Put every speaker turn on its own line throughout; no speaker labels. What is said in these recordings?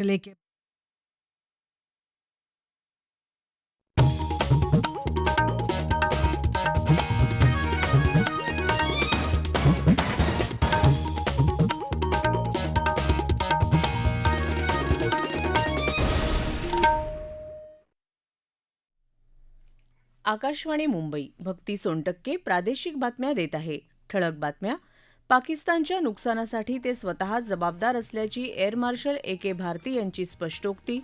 से लेके आकाशवाणी मुंबई भक्ती सोनटक्के प्रादेशिक बातम्या देत आहे ठळक बातम्या पाकिस्तानच्या नुकसानासाठी ते स्वतः जबाबदार असल्याची air marshal A K Bharti यांची स्पष्टोक्ती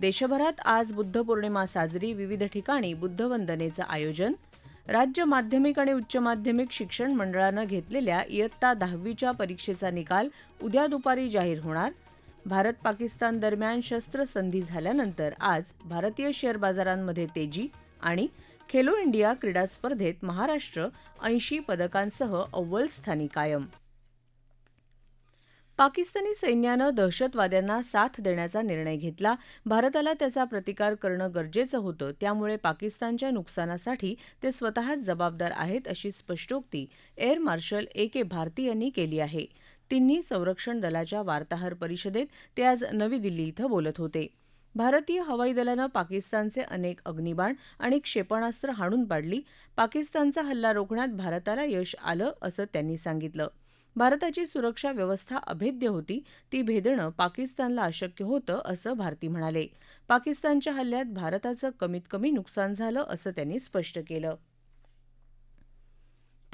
देशभरात आज बुद्ध पौर्णिमा साजरी विविध ठिकाणी बुद्धवंदनेचं आयोजन राज्य माध्यमिक आणि उच्च माध्यमिक शिक्षण मंडळानं घेतलेल्या इयत्ता दहावीच्या परीक्षेचा निकाल उद्या दुपारी जाहीर होणार भारत पाकिस्तान दरम्यान शस्त्रसंधी झाल्यानंतर आज भारतीय शेअर बाजारांमध्ये तेजी आणि खेलो इंडिया क्रीडा स्पर्धेत महाराष्ट्र ऐंशी पदकांसह अव्वल स्थानी कायम पाकिस्तानी सैन्यानं दहशतवाद्यांना साथ देण्याचा निर्णय घेतला भारताला त्याचा प्रतिकार करणं गरजेचं होतं त्यामुळे पाकिस्तानच्या नुकसानासाठी ते स्वतःच जबाबदार आहेत अशी स्पष्टोक्ती air marshal A K Bharti यांनी केली आहे तिन्ही संरक्षण दलाच्या वार्ताहर परिषदेत ते आज नवी दिल्ली इथं बोलत होते भारतीय हवाई दलानं पाकिस्तानचे अनेक अग्निबाण आणि क्षेपणास्त्र हाणून पाडली पाकिस्तानचा हल्ला रोखण्यात भारताला यश आलं असं त्यांनी सांगितलं भारताची सुरक्षा व्यवस्था अभेद्य होती ती भेदणं पाकिस्तानला अशक्य होतं असं भारती म्हणाले पाकिस्तानच्या हल्ल्यात भारताचं कमीत कमी नुकसान झालं असं त्यांनी स्पष्ट केलं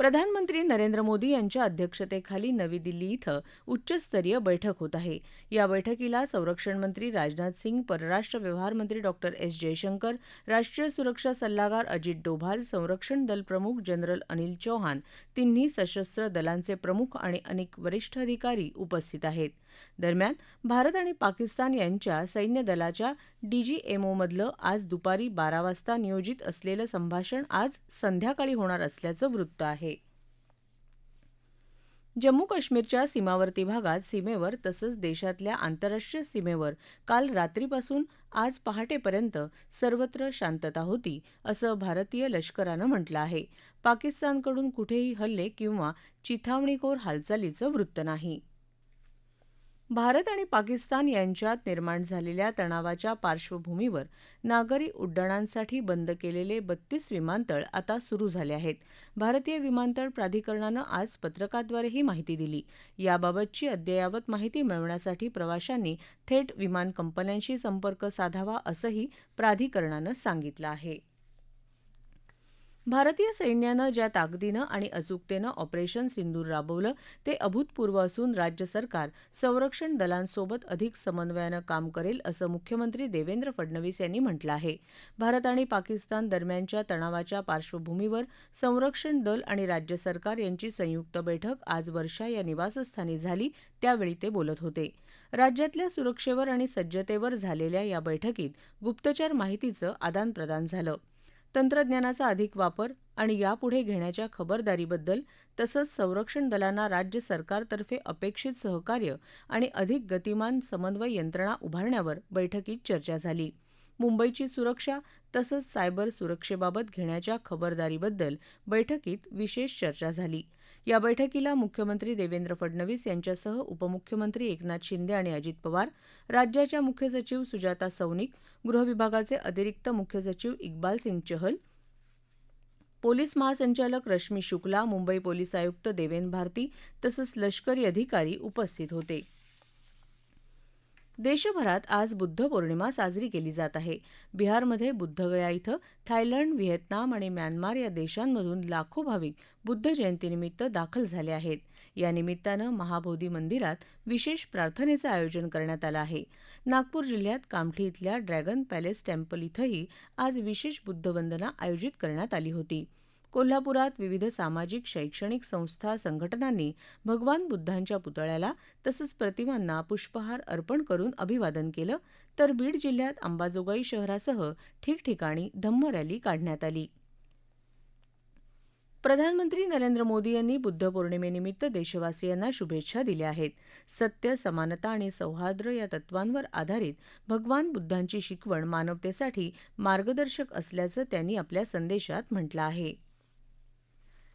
प्रधानमंत्री नरेंद्र मोदी यांच्या अध्यक्षतेखाली नवी दिल्ली इथं उच्चस्तरीय बैठक होत आहे या बैठकीला संरक्षणमंत्री राजनाथ सिंग परराष्ट्र व्यवहार मंत्री डॉक्टर एस जयशंकर राष्ट्रीय सुरक्षा सल्लागार अजित डोभाल संरक्षण दल प्रमुख जनरल अनिल चौहान तिन्ही सशस्त्र दलांचे प्रमुख आणि अनेक वरिष्ठ अधिकारी उपस्थित आहेत दरम्यान भारत आणि पाकिस्तान यांच्या सैन्य सैन्यदलाच्या डीजीएमओमधलं आज दुपारी बारा वाजता नियोजित असलेलं संभाषण आज संध्याकाळी होणार असल्याचं वृत्त आहे जम्मू काश्मीरच्या सीमावर्ती भागात सीमेवर तसंच देशातल्या आंतरराष्ट्रीय सीमेवर काल रात्रीपासून आज पहाटेपर्यंत सर्वत्र शांतता होती असं भारतीय लष्करानं म्हटलं आहे पाकिस्तानकडून कुठेही हल्ले किंवा चिथावणीखोर हालचालीचं वृत्त नाही भारत आणि पाकिस्तान यांच्यात निर्माण झालेल्या तणावाच्या पार्श्वभूमीवर नागरी उड्डाणांसाठी बंद केलेले बत्तीस विमानतळ आता सुरू झाले आहेत भारतीय विमानतळ प्राधिकरणानं आज पत्रकाद्वारे ही माहिती दिली याबाबतची अद्ययावत माहिती मिळवण्यासाठी प्रवाशांनी थेट विमान कंपन्यांशी संपर्क साधावा असंही प्राधिकरणानं सांगितलं आहे भारतीय सैन्यानं ज्या ताकदीनं आणि अचूकतेनं ऑपरेशन सिंदूर राबवलं ते अभूतपूर्व असून राज्य सरकार संरक्षण दलांसोबत अधिक समन्वयानं काम करेल असं मुख्यमंत्री देवेंद्र फडणवीस यांनी म्हटलं आहे भारत आणि पाकिस्तान दरम्यानच्या तणावाच्या पार्श्वभूमीवर संरक्षण दल आणि राज्य सरकार यांची संयुक्त बैठक आज वर्षा या निवासस्थानी झाली त्यावेळी ते बोलत होते राज्यातल्या सुरक्षेवर आणि सज्जतेवर झालेल्या या बैठकीत गुप्तचर माहितीचं आदानप्रदान झालं तंत्रज्ञानाचा अधिक वापर आणि यापुढे घेण्याच्या खबरदारीबद्दल तसंच संरक्षण दलांना राज्य सरकारतर्फे अपेक्षित सहकार्य आणि अधिक गतिमान समन्वय यंत्रणा उभारण्यावर बैठकीत चर्चा झाली मुंबईची सुरक्षा तसंच सायबर सुरक्षेबाबत घेण्याच्या खबरदारीबद्दल बैठकीत विशेष चर्चा झाली या बैठकीला मुख्यमंत्री देवेंद्र फडणवीस यांच्यासह उपमुख्यमंत्री एकनाथ शिंदे आणि अजित पवार राज्याच्या मुख्य सचिव सुजाता सौनिक गृहविभागाचे अतिरिक्त मुख्य सचिव इक्बाल सिंग चहल पोलीस महासंचालक रश्मी शुक्ला मुंबई पोलीस आयुक्त देवेन भारती तसंच लष्करी अधिकारी उपस्थित होते देशभरात आज बुद्ध पौर्णिमा साजरी केली जात आहे बिहारमध्ये बुद्धगया इथं थायलंड व्हिएतनाम आणि म्यानमार या देशांमधून लाखो भाविक बुद्ध जयंतीनिमित्त दाखल झाले आहेत या महाबोधी मंदिरात विशेष प्रार्थनेचं आयोजन करण्यात आलं आहे नागपूर जिल्ह्यात कामठी इथल्या ड्रॅगन पॅलेस टेम्पल इथंही आज विशेष बुद्धवंदना आयोजित करण्यात आली होती कोल्हापुरात विविध सामाजिक शैक्षणिक संस्था संघटनांनी भगवान बुद्धांच्या पुतळ्याला तसंच प्रतिमांना पुष्पहार अर्पण करून अभिवादन केलं तर बीड जिल्ह्यात अंबाजोगाई शहरासह ठिकठिकाणी धम्म रॅली काढण्यात आली प्रधानमंत्री नरेंद्र मोदी यांनी बुद्ध पौर्णिमेनिमित्त देशवासियांना शुभेच्छा दिल्या आहेत सत्य समानता आणि सौहार्द्र या तत्वांवर आधारित भगवान बुद्धांची शिकवण मानवतेसाठी मार्गदर्शक असल्याचं त्यांनी आपल्या संदेशात म्हटलं आहे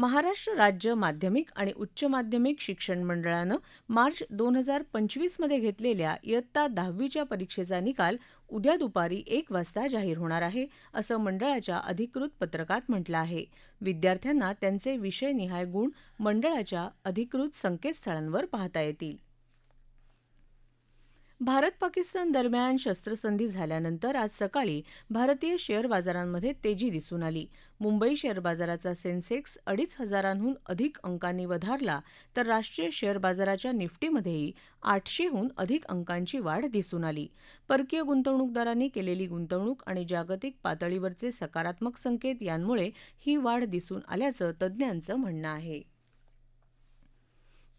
महाराष्ट्र राज्य माध्यमिक आणि उच्च माध्यमिक शिक्षण मंडळानं मार्च दोन हजार पंचवीसमध्ये घेतलेल्या इयत्ता दहावीच्या परीक्षेचा निकाल उद्या दुपारी एक वाजता जाहीर होणार आहे असं मंडळाच्या अधिकृत पत्रकात म्हटलं आहे विद्यार्थ्यांना त्यांचे विषयनिहाय गुण मंडळाच्या अधिकृत संकेतस्थळांवर पाहता येतील भारत पाकिस्तान दरम्यान शस्त्रसंधी झाल्यानंतर आज सकाळी भारतीय शेअर बाजारांमध्ये तेजी दिसून आली मुंबई शेअर बाजाराचा सेन्सेक्स अडीच हजारांहून अधिक अंकांनी वधारला तर राष्ट्रीय शेअर बाजाराच्या निफ्टीमध्येही आठशेहून अधिक अंकांची वाढ दिसून आली परकीय गुंतवणूकदारांनी केलेली गुंतवणूक आणि जागतिक पातळीवरचे सकारात्मक संकेत यांमुळे ही वाढ दिसून आल्याचं तज्ज्ञांचं म्हणणं आहे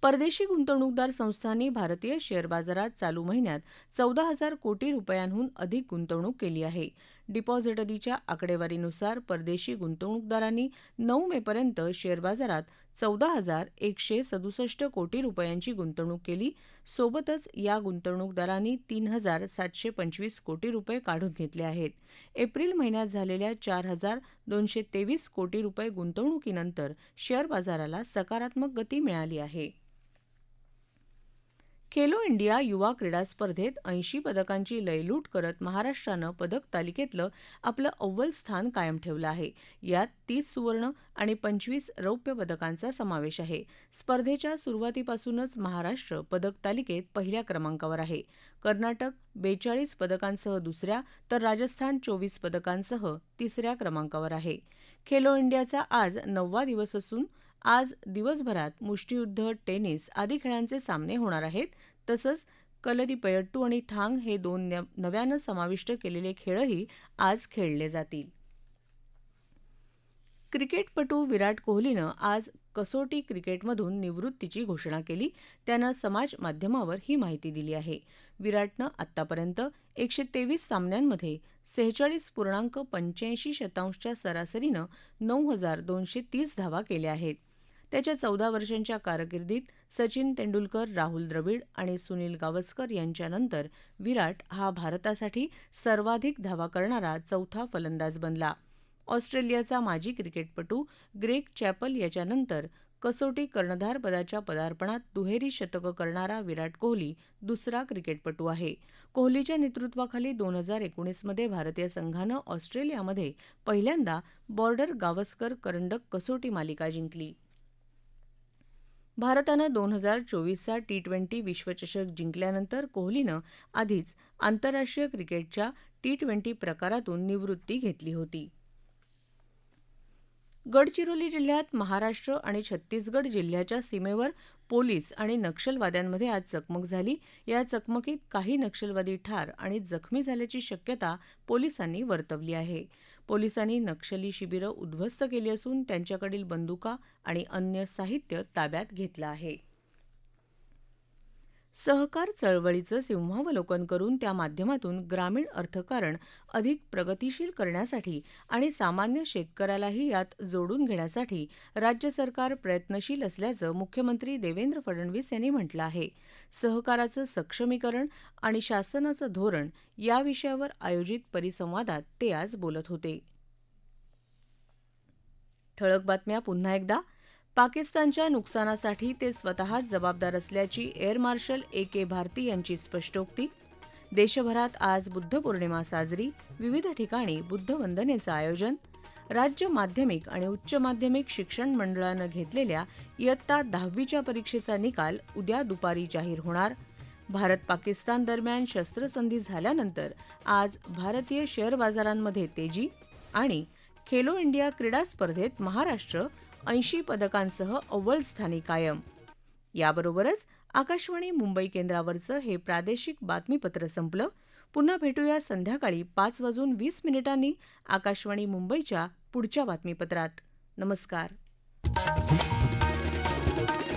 परदेशी गुंतवणूकदार संस्थांनी भारतीय शेअर बाजारात चालू महिन्यात चौदा हजार कोटी रुपयांहून अधिक गुंतवणूक केली आहे डिपॉझिटरीच्या आकडेवारीनुसार परदेशी गुंतवणूकदारांनी नऊ मेपर्यंत शेअर बाजारात चौदा हजार एकशे सदुसष्ट कोटी रुपयांची गुंतवणूक केली सोबतच या गुंतवणूकदारांनी तीन हजार सातशे पंचवीस कोटी रुपये काढून घेतले आहेत एप्रिल महिन्यात झालेल्या चार हजार दोनशे तेवीस कोटी रुपये गुंतवणुकीनंतर शेअर बाजाराला सकारात्मक गती मिळाली आहे खेलो इंडिया युवा क्रीडा स्पर्धेत ऐंशी पदकांची लयलूट करत महाराष्ट्रानं पदक तालिकेतलं आपलं अव्वल स्थान कायम ठेवलं आहे यात तीस सुवर्ण आणि पंचवीस रौप्य पदकांचा समावेश आहे स्पर्धेच्या सुरुवातीपासूनच महाराष्ट्र पदक तालिकेत पहिल्या क्रमांकावर आहे कर्नाटक बेचाळीस पदकांसह दुसऱ्या तर राजस्थान चोवीस पदकांसह तिसऱ्या क्रमांकावर आहे खेलो इंडियाचा आज नववा दिवस असून आज दिवसभरात मुष्टीयुद्ध टेनिस आदी खेळांचे सामने होणार आहेत तसंच कलरीपयट्टू आणि थांग हे दोन नव्यानं समाविष्ट केलेले खेळही आज खेळले जातील क्रिकेटपटू विराट कोहलीनं आज कसोटी क्रिकेटमधून निवृत्तीची घोषणा केली त्यानं समाज माध्यमावर ही माहिती दिली आहे विराटनं आतापर्यंत एकशे तेवीस सामन्यांमध्ये सेहेचाळीस पूर्णांक पंच्याऐंशी शतांशच्या सरासरीनं नऊ हजार दोनशे तीस धावा केल्या आहेत त्याच्या चौदा वर्षांच्या कारकिर्दीत सचिन तेंडुलकर राहुल द्रविड आणि सुनील गावस्कर यांच्यानंतर विराट हा भारतासाठी सर्वाधिक धावा करणारा चौथा फलंदाज बनला ऑस्ट्रेलियाचा माजी क्रिकेटपटू ग्रेग चॅपल याच्यानंतर कसोटी कर्णधारपदाच्या पदार्पणात दुहेरी शतकं करणारा विराट कोहली दुसरा क्रिकेटपटू आहे कोहलीच्या नेतृत्वाखाली दोन हजार एकोणीसमध्ये भारतीय संघानं ऑस्ट्रेलियामध्ये पहिल्यांदा बॉर्डर गावस्कर करंडक कसोटी मालिका जिंकली भारतानं दोन हजार चोवीसचा टी ट्वेंटी विश्वचषक जिंकल्यानंतर कोहलीनं आधीच आंतरराष्ट्रीय क्रिकेटच्या टी ट्वेंटी प्रकारातून निवृत्ती घेतली होती गडचिरोली जिल्ह्यात महाराष्ट्र आणि छत्तीसगड जिल्ह्याच्या सीमेवर पोलीस आणि नक्षलवाद्यांमध्ये आज चकमक झाली या चकमकीत काही नक्षलवादी ठार आणि जखमी झाल्याची शक्यता पोलिसांनी वर्तवली आहे पोलिसांनी नक्षली शिबिरं उद्ध्वस्त केली असून त्यांच्याकडील बंदुका आणि अन्य साहित्य ताब्यात घेतलं आहे सहकार चळवळीचं सिंहावलोकन करून त्या माध्यमातून ग्रामीण अर्थकारण अधिक प्रगतीशील करण्यासाठी आणि सामान्य शेतकऱ्यालाही यात जोडून घेण्यासाठी राज्य सरकार प्रयत्नशील असल्याचं मुख्यमंत्री देवेंद्र फडणवीस यांनी म्हटलं आहे सहकाराचं सक्षमीकरण आणि शासनाचं धोरण या विषयावर आयोजित परिसंवादात ते आज बोलत होते ठळक बातम्या पुन्हा एकदा पाकिस्तानच्या नुकसानासाठी ते स्वतःच जबाबदार असल्याची air marshal A K Bharti यांची स्पष्टोक्ती देशभरात आज बुद्ध पौर्णिमा साजरी विविध ठिकाणी बुद्धवंदनेचं आयोजन राज्य माध्यमिक आणि उच्च माध्यमिक शिक्षण मंडळानं घेतलेल्या इयत्ता दहावीच्या परीक्षेचा निकाल उद्या दुपारी जाहीर होणार भारत पाकिस्तान दरम्यान शस्त्रसंधी झाल्यानंतर आज भारतीय शेअर बाजारांमध्ये तेजी आणि खेलो इंडिया क्रीडा स्पर्धेत महाराष्ट्र ऐंशी पदकांसह अव्वल स्थानी कायम याबरोबरच आकाशवाणी मुंबई केंद्रावरचं हे प्रादेशिक बातमीपत्र संपलं पुन्हा भेटूया संध्याकाळी पाच वाजून वीस मिनिटांनी आकाशवाणी मुंबईच्या पुढच्या बातमीपत्रात नमस्कार